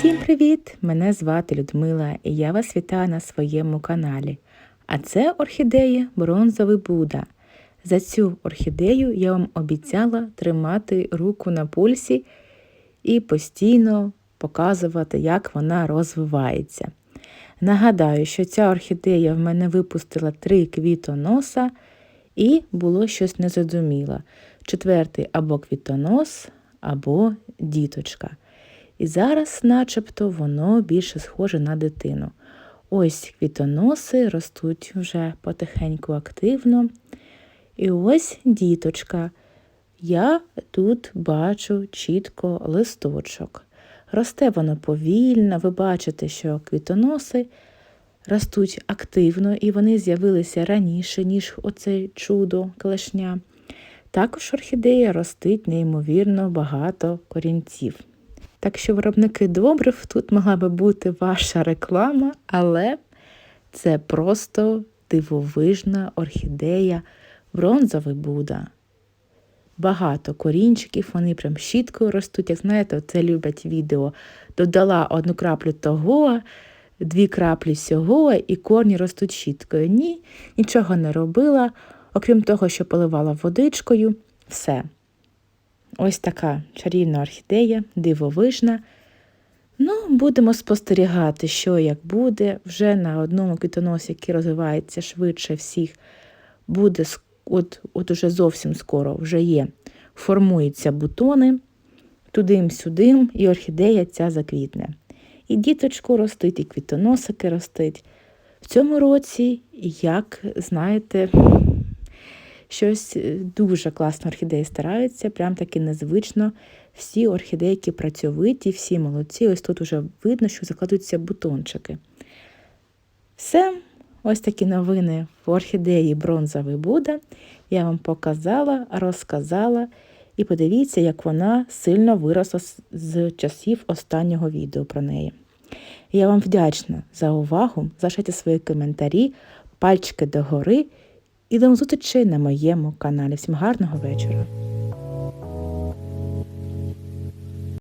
Всім привіт! Мене звати Людмила і я вас вітаю на своєму каналі. А це орхідея Бронзовий Буда. За цю орхідею я вам обіцяла тримати руку на пульсі і постійно показувати, як вона розвивається. Нагадаю, що ця орхідея в мене випустила три квітоноса і було щось незрозуміло. Четвертий або квітонос, або діточка. І зараз, начебто, воно більше схоже на дитину. Ось квітоноси ростуть вже потихеньку активно. І ось діточка. Я тут бачу чітко листочок. Росте воно повільно, ви бачите, що квітоноси ростуть активно, і вони з'явилися раніше, ніж оце чудо клешня. Також орхідея ростить неймовірно багато корінців. Так що виробники добрив тут могла би бути ваша реклама, але це просто дивовижна орхідея, бронзовий Буда. Багато корінчиків, вони прям щіткою ростуть. Як знаєте, це люблять відео. Додала одну краплю того, дві краплі сього, і корні ростуть щіткою. Ні, нічого не робила, окрім того, що поливала водичкою, все. Ось така чарівна орхідея, дивовижна. Ну, будемо спостерігати, що як буде. Вже на одному квітоносі, який розвивається швидше всіх, буде от, от уже зовсім скоро вже є. Формуються бутони тудим-сюдим, і орхідея ця заквітне. І діточку ростить, і квітоносики ростить. В цьому році, як знаєте, щось дуже класно орхідеї стараються, прям таки незвично. Всі орхідейки працьовиті, всі молодці. Ось тут вже видно, що закладуться бутончики. Все, ось такі новини в орхідеї бронзовий Буда. Я вам показала, розказала. І подивіться, як вона сильно виросла з часів останнього відео про неї. Я вам вдячна за увагу. Залишайте свої коментарі, пальчики догори і до зустрічей на моєму каналі. Всім гарного вечора!